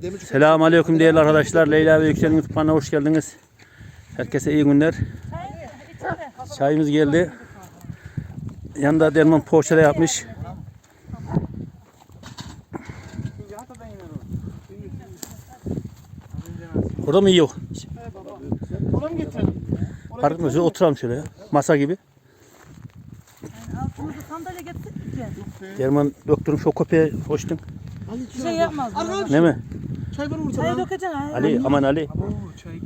Selamun Aleyküm değerli arkadaşlar. Leyla ve Yüksel'in YouTube kanalına hoş geldiniz. Herkese iyi günler. Çayımız geldi. Yanında Derman poğaça da yapmış. Orada mı yiyor? Ona mı getirelim? Etmez. Şöyle Oturalım şöyle ya. Masa gibi. Altımızda sandalye getirdik mi? Derman doktorum şu köpeğe hoştun. Bir şey yapmaz. bu. Ne mi? Çay var burada. Çayı dökeceksin. ha. Ali aman Ali.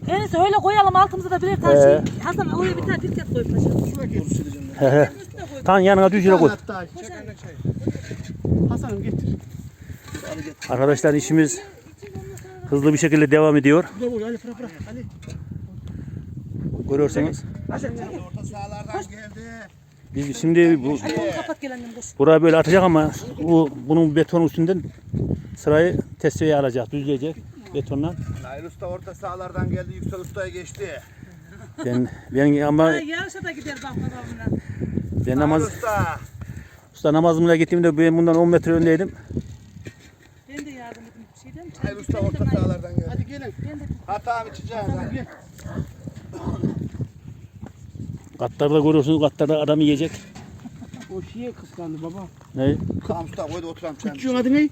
En iyisi öyle koyalım altımıza da birer tane Ee. şey. Hasan oraya bir tane pirket koy paşa. He he. Tam yanına düz yere koy. Hatta. Hasan'ım getir. Arkadaşlar işimiz hızlı bir şekilde devam ediyor. Ali bırak bırak. Ali. Görüyorsanız. Orta sahalardan geldi. Biz şimdi bu kapat buraya böyle atacak ama bu bunun beton üstünden sırayı testiye alacak, düzleyecek betonla. Nail Usta orta sahalardan geldi. Yüksel Usta'ya geçti. Ben ben ama Yarışa da gider bak babamla. ben Nail namaz Usta. usta namazımla gittiğimde ben bundan 10 metre öndeydim. Ben de yardım ettim bir şeyden. Nail Usta orta sahalardan geldi. Hadi gelin. Hatam içeceğiz. hadi. Katlarda görüyorsunuz katlarda adam yiyecek. O şeye kıskandı baba. Ne? Tamam usta koy da oturalım çayını. Küçüğün adı ne?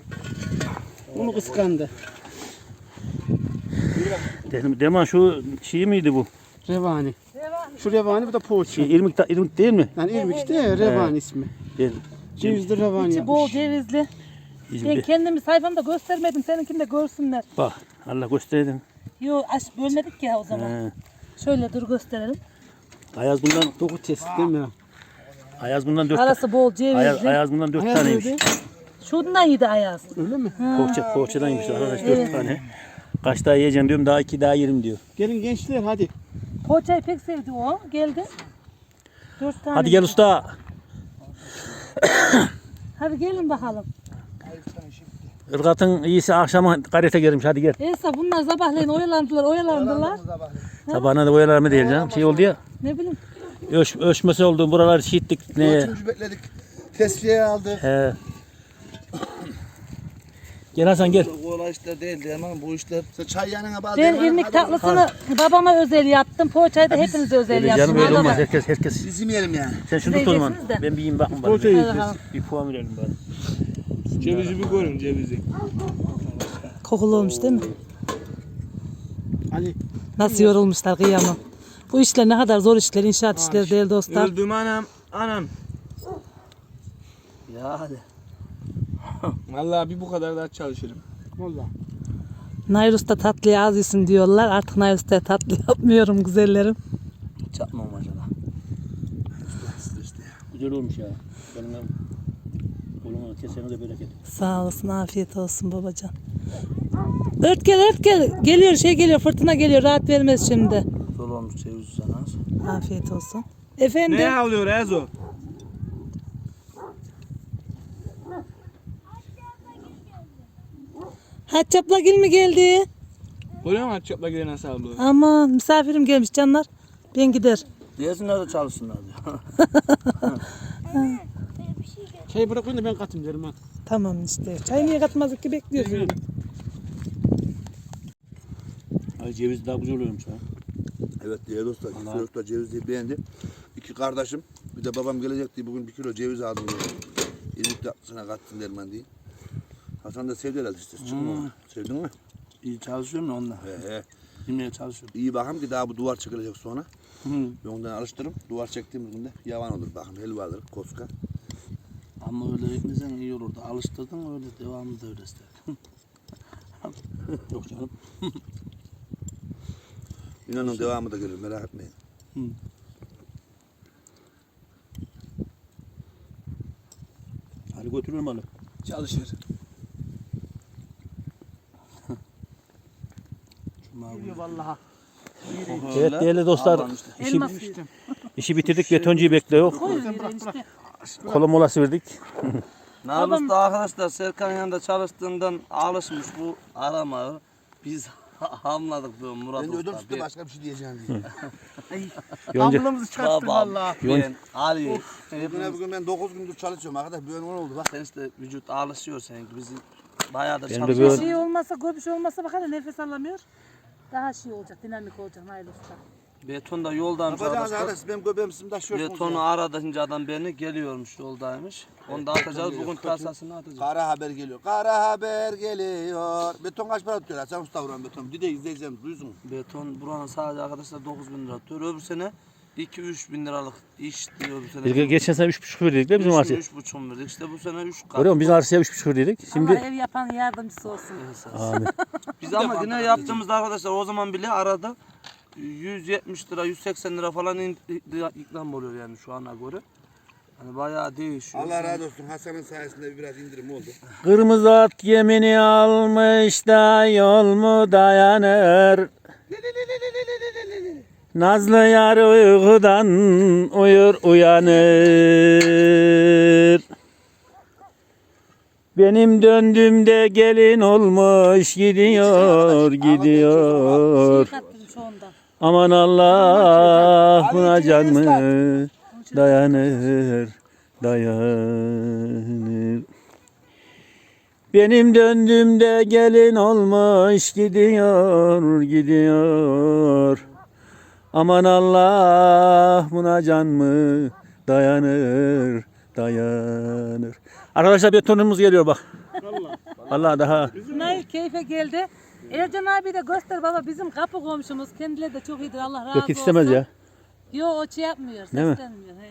Onu kıskandı. Dedim, Deman şu şey miydi bu? Revani. Şu revani bu da poğaça. Şey, irmik, irmik değil mi? Yani irmik işte ya, revani ismi. Ben, Cevizli revani İçi bol yapmış. cevizli. Ben İzmir. kendimi sayfamda göstermedim. Seninkini de görsünler. Bak Allah gösterdim. Yo aç bölmedik ya o zaman. He. Şöyle dur gösterelim. Ayaz bundan Doku testi değil mi? Ayaz bundan 4 Arası bol Ayaz, cevizli. Ayaz bundan 4 Ayaz taneymiş. nerede? Şundan yedi Ayaz. Öyle mi? Poğaça, poğaçadan yemiş arkadaş 4 tane. Kaç daha yiyeceksin diyorum daha 2 daha yerim diyor. Gelin gençler hadi. Poğaçayı pek sevdi o. Geldi. Dört tane. Hadi gel usta. Hadi gelin bakalım. Irgatın iyisi akşama karete gelmiş hadi gel. Neyse bunlar sabahleyin oyalandılar oyalandılar. Sabahına da oyalarma değil canım. Şey oldu ya. Ne bileyim. Öş, ölçmesi oldu. Buraları şiittik. Ne? Üçüncü bekledik. Tesviye aldı. He. Gel Hasan gel. Kolay işler değildi ama bu işler Sen çay yanına bağlı. Ben irmik tatlısını babama özel yaptım. Poğaçayı da hepinize özel Öyle yaptım. canım öyle olmaz. Herkes herkes. Bizim yerim yani. Sen şunu tut o zaman. yiyeceksiniz de. Ben bir yiyeyim bakın bari. Poğaça yiyeceğiz. Bir puan verelim bari. cevizi bir görün cevizi. Kokulu olmuş değil mi? Ali. Nasıl yorulmuşlar kıyamam. Bu işler ne kadar zor işler, inşaat işleri değil dostlar. Öldüm anam anam. Ya hadi. Vallahi bir bu kadar daha çalışırım. Valla. Nail Usta tatlıyı az yesin diyorlar. Artık Nail Usta'ya tatlı yapmıyorum güzellerim. Çatmam acaba. Güzel olmuş ya. Benim Kolunu kesene de bereket. Sağ olasın, afiyet olsun babacan. Ört gel, ört gel. Geliyor, şey geliyor, fırtına geliyor. Rahat vermez şimdi. Ceviz sana. Afiyet olsun. Efendim? Ne alıyor Ezo? Haçapla gül mü geldi? Görüyor musun çöple giden nasıl alıyor? Aman misafirim gelmiş canlar. Ben gider. Diyesinler de çalışsınlar diyor. Çayı bırakın da ben katayım derim ha. Tamam işte. Çay niye katmazdık ki bekliyorsun. Ay ceviz daha güzel oluyormuş ha. Evet değerli usta. Yüksel Usta cevizi beğendi. İki kardeşim. Bir de babam gelecek diye bugün bir kilo ceviz aldım. İrmik tatlısına kattım derman diye. Hasan da sevdi herhalde işte. Çıkma. Sevdin mi? İyi çalışıyorum ya onunla. He he. Yemeğe çalışıyorum. İyi bakım ki daha bu duvar çıkılacak sonra. Hı. Ben ondan alıştırırım. Duvar çektiğimiz günde yavan olur bakın. Helva alır, koska. Ama öyle ekmesen iyi olurdu. Alıştırdın öyle devamlı da öyle ister. Yok canım. İnanın devamı da gelir merak etmeyin. Hadi götürüyorum alıp. Çalışır. Cuma günü. Geliyor vallahi. Evet değerli dostlar. İşi, işi bitirdik. Betoncuyu bekliyor. Kola molası verdik. Namus da arkadaşlar Serkan yanında çalıştığından alışmış bu arama. Biz hamladık bu Murat Ben de ödüm tuttu başka bir şey diyeceğim diye. Yonca, Ambulımızı çıkarttık Babam, valla. ben, Ali. Bugün bugün ben 9 gündür çalışıyorum arkadaş. Bir ön oldu bak. Sen işte vücut alışıyor seninki. Bizi bayağıdır Benim de böyle- Şey olmasa, göbüş olmasa bak hele nefes alamıyor. Daha şey olacak, dinamik olacak Nail Usta. Betonda yoldaymış Yapacağınız arkadaşlar. arkadaş benim göbeğim Betonu adam beni geliyormuş yoldaymış. Onu da atacağız bugün tasasını atacağız. Kara haber geliyor. Kara haber geliyor. Beton kaç para tutuyor? Hasan Usta vuran beton. Bir de izleyeceğim duysun. Beton buranın sadece arkadaşlar 9 bin lira tutuyor. Öbür sene 2-3 bin liralık iş diyor öbür sene. Biz geçen sene 3,5 verdik değil mi bizim arsaya? 3,5 verdik. İşte bu sene 3 kat. Görüyor musun? Biz arsaya 3,5 verdik. Allah Şimdi ev yapan yardımcısı olsun. Amin. Biz ama yine yaptığımızda arkadaşlar o zaman bile arada 170 lira 180 lira falan in- ikram oluyor yani şu ana göre. Hani bayağı değişiyor. Allah razı olsun. Hasan'ın sayesinde biraz indirim oldu. Kırmızı at gemini almış da yol mu dayanır? Nazlı yar uykudan uyur uyanır. Benim döndüğümde gelin olmuş gidiyor gidiyor. Şey kattım şu anda. Aman Allah buna can mı dayanır dayanır. Benim döndüğümde gelin olmuş gidiyor gidiyor. Aman Allah buna can mı dayanır dayanır. Arkadaşlar betonumuz geliyor bak. Allah daha Nail keyfe geldi. Ercan abi de göster baba bizim kapı komşumuz. Kendileri de çok iyidir Allah razı olsun. belki istemez ya. Yo o şey yapmıyor. Değil mi? Seslenmiyor. He.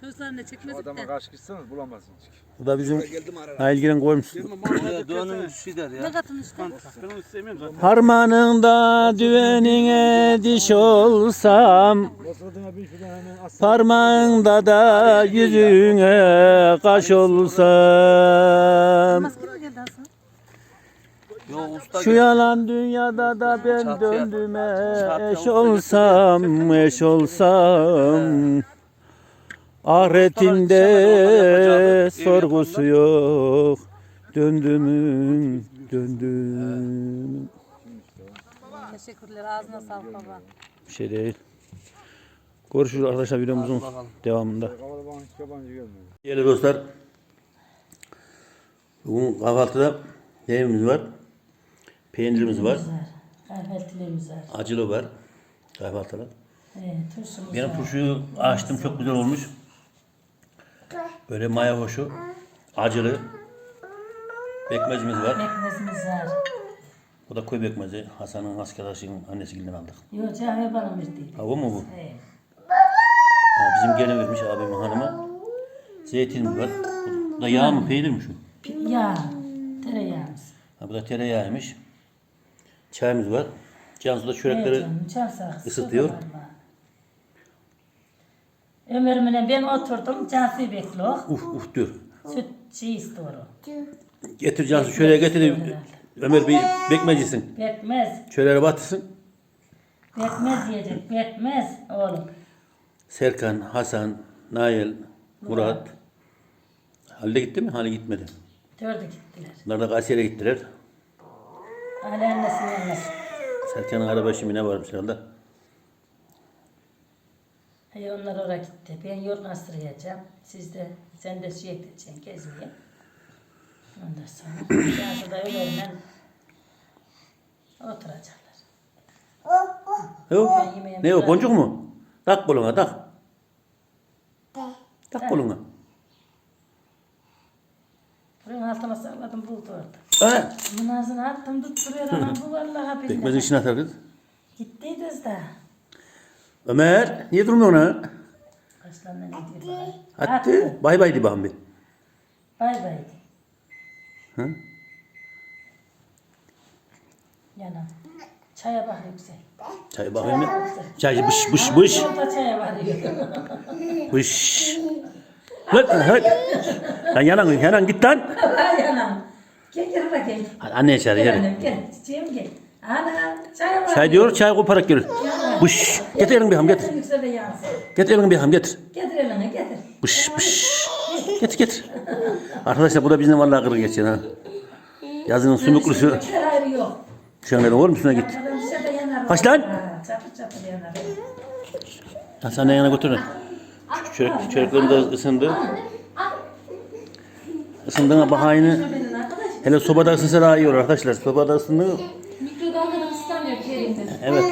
Çocuklarını çekmezik de. Kaç gitseniz bulamazsınız. Bu da bizim Geldim ara. Nail giren koymuş. Şey der Ne ya. katın işte? Ben onu sevmiyorum zaten. Harmanında düvenine diş olsam Basradığına bin şuradan hemen as. Parmağında da yüzüne kaş olsam Maske mi geldi Hasan? Yo usta Şu yalan dünyada da ben Çatıya- döndüme çatıya eş olsam eş olsam. Ahiretinde sorgusu yok. Döndümün döndüm Teşekkürler ağzına sağlık baba. Bir şey değil. Görüşürüz arkadaşlar videomuzun devamında. Değerli dostlar, bugün kahvaltıda yemeğimiz var, peynirimiz var, Kahvaltılarımız var. acılı var. He, turşumuz Benim turşuyu açtım, çok güzel olmuş. Böyle maya hoşu, acılı, pekmezimiz var. Ekmezimiz var. Bu da koy pekmezi, Hasan'ın askadaşının annesinden aldık. Yo Cahve bana verdi. Ha o mu bu? He. Ha, bizim gelin vermiş abimin hanıma. Zeytinimiz var. Bu da yağ mı, peynir mi şu? Yağ, tereyağımız. Ha, bu da tereyağıymış. Çayımız var. Cansu da çörekleri canım, ısıtıyor. şurada var ben oturdum, Cansu'yu bekliyor. uf uf diyor. Süt şey istiyor. Getir Cansu şöyle getir. Ömer bir bekmecisin. Bekmez, Şöyle batırsın. bekmez yiyecek, bekmez oğlum. Serkan, Hasan, Nail, Murat. Halide gitti mi? Halide gitmedi. Dördü gittiler. Bunlar da Kayseri'ye gittiler. Hala annesinin yanına. Serkan'ın araba şimdi ne varmış herhalde. Hey, onlar oraya gitti. Ben yorgan sırayacağım. Siz de, sen de şey edeceksin, gezmeye. Ondan sonra Cansu da Ömer'le oturacaklar. Ne o? Ben yemeğimi Ne o? bırak- Boncuk mu? Tak koluna tak. Tak koluna. Buraya altıma salladım buldu orada. Ha, Bunun ağzına attım tutturuyor ama bu vallahi billahi. Pekmezin içine atar kız. Gittiydiniz de. Ömer, niye durmuyorsun ha? Kaçlarına ne diyor bana? Attı. Bay bay di bakalım bir. Bay bay. Hı? Yanım. Çaya bak yüksek. Çay bakayım mı? Çay bış bış bış. Burada çaya varıyor. Bış. Lan, lan. Lan yanan, yanan git lan. Ay yanım. Gel gel buraya gel. Hadi Anne içeri Gel gel. annem gel. Çiçeğim gel. Ana çaya var. Çay diyor, çay koparak gelir. Bış. Getir elini bir ham getir. Yüksel de yansın. Getir elini bir ham getir. Getir elini getir. Bış bış. Getir getir. Arkadaşlar bu da bizim vallahi kırık geçiyor ha. Yazının sümüklüsü. Her ayrı yok. Şu an oğlum üstüne git. Adam dışarıda yanar. Kaç lan? Ha, Çatır çatır yanar. Ha, sen de yana götür. Çörek, çöreklerimiz de ısındı. Isındığına arkadaş Hele sobada ısınsa daha iyi olur arkadaşlar. Sobada ısındı. Mikrodalgada ıslanıyor Kerim'de. Evet.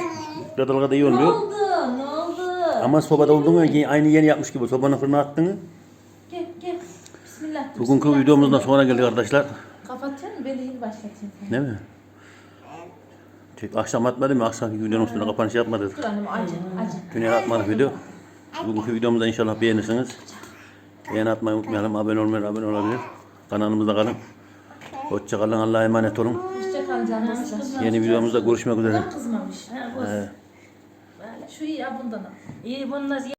Mikrodalgada iyi Ne olmuyor. oldu? Ne oldu? Ama sobada olduğunu aynı yeni yapmış gibi. Sobanın fırına attığını. Gel gel. Bismillah. Bugünkü Bismillah. videomuzdan sonra geldik arkadaşlar. Kapatıyor musun? Ben de yeni başlatayım. Değil mi? Akşam atmadım ya. Akşamki videonun üstüne kapanış yapmadık. Dur annem acı acı. Dün atmadık video. Bugünkü videomuzu inşallah beğenirsiniz. Beğeni atmayı unutmayalım. Abone olmayı, abone olabilir. Kanalımızda kalın. Hoşça kalın. Allah'a emanet olun. Hoşçakalın canım. Yeni videomuzda görüşmek üzere. Kızmamış. Ee, Şu iyi ya bundan. İyi bunlar